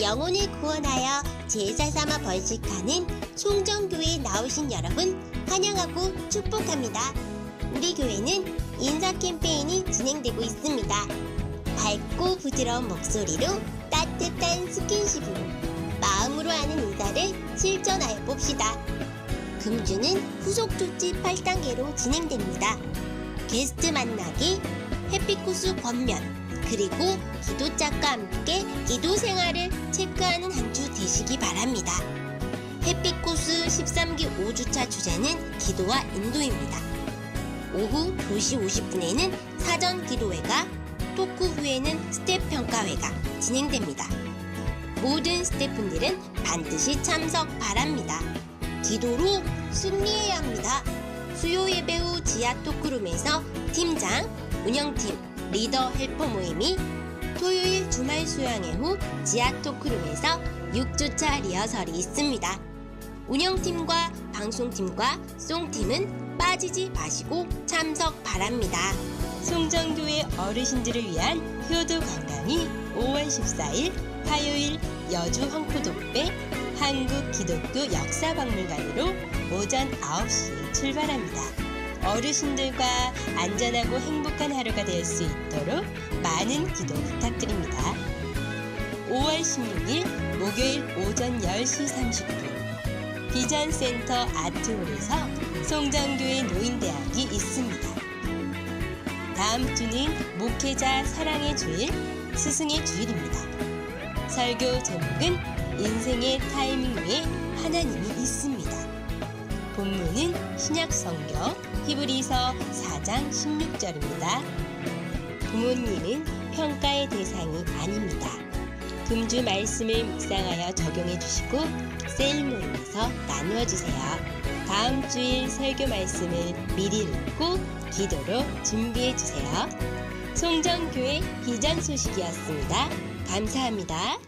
영혼을 구원하여 제사 삼아 번식하는 송정교회에 나오신 여러분 환영하고 축복합니다. 우리 교회는 인사 캠페인이 진행되고 있습니다. 밝고 부드러운 목소리로 따뜻한 스킨십으로 마음으로 하는 인사를 실천하여 봅시다. 금주는 후속 조치 8단계로 진행됩니다. 게스트 만나기, 햇빛코스 권면, 그리고 기도짝과 함께 기도 생활을 체크하는 한 주 되시기 바랍니다. 햇빛 코스 13기 5주차 주제는 기도와 인도입니다. 오후 2시 50분에는 사전 기도회가, 토크 후에는 스텝 평가회가 진행됩니다. 모든 스태프분들은 반드시 참석 바랍니다. 기도로 승리해야 합니다. 수요 예배 후 지하 토크룸에서 팀장, 운영팀, 리더 헬퍼 모임이 토요일 주말 수양회 후 지하 토크룸에서 6주차 리허설이 있습니다. 운영팀과 방송팀과 송팀은 빠지지 마시고 참석 바랍니다. 송정교회 어르신들을 위한 효도 관광이 5월 14일 화요일 여주 황포독배 한국 기독교 역사박물관으로 오전 9시에 출발합니다. 어르신들과 안전하고 행복한 하루가 될 수 있도록 많은 기도 부탁드립니다. 5월 16일 목요일 오전 10시 30분 비전센터 아트홀에서 송정교회 노인대학이 있습니다. 다음 주는 목회자 사랑의 주일, 스승의 주일입니다. 설교 제목은 인생의 타이밍 위에 신약 성경 히브리서 4장 16절입니다. 부모님은 평가의 대상이 아닙니다. 금주 말씀을 묵상하여 적용해 주시고 셀 모임에서 나누어 주세요. 다음 주일 설교 말씀을 미리 읽고 기도로 준비해 주세요. 송정교회 비전 소식이었습니다. 감사합니다.